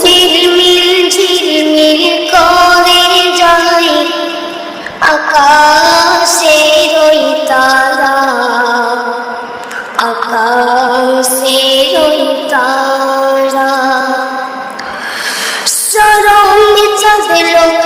ঝিলমিল ঝিলমিল করে যায়। আকাশে রই তারা আকাশে রই তারা সরঙ্গে চাঁদে লোকাই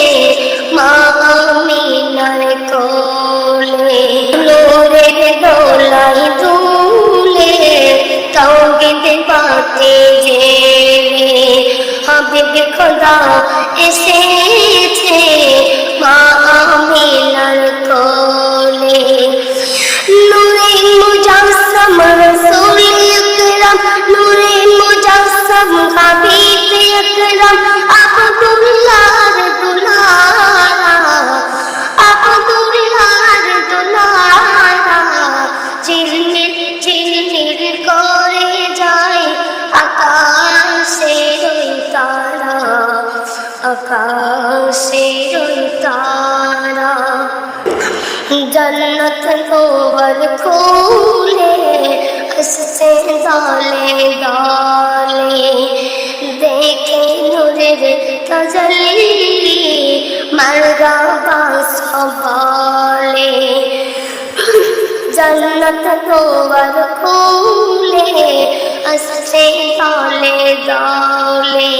তৌহিদ পাতে যে হাবিব খোদা এসেছে। মা আকাশের তারা। জন্নত গোবর খুলে হসছে দলে দলে। দেখে নূরের তজলি মারগা বাস বলে জন্নত গোবর খুলে হসছে দলে দলে।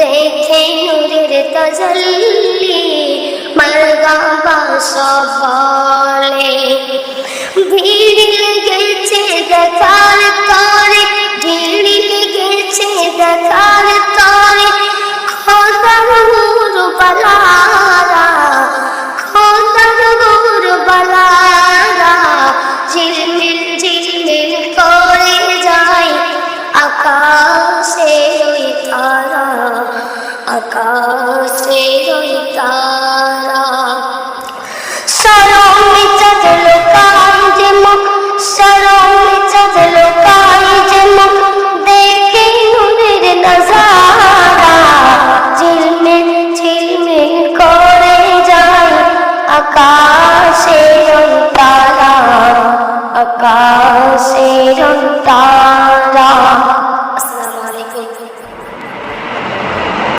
দেখে নূরের তজল্লি, মালগাবা বাস বলে। ভিড় লেগেছে দেখার তরে, ভিড় লেগেছে দেখার তরে। খোদা গুরু আকাশে ওই তারা সরমে চাঁদলো কাই যে মুখ সরমে চাঁদলো কাই যে মুখ দেখে নূরের নজারা ঝিলমিল ঝিলমিল করে যায় আকাশে ওই তারা আকাশে ওই তারা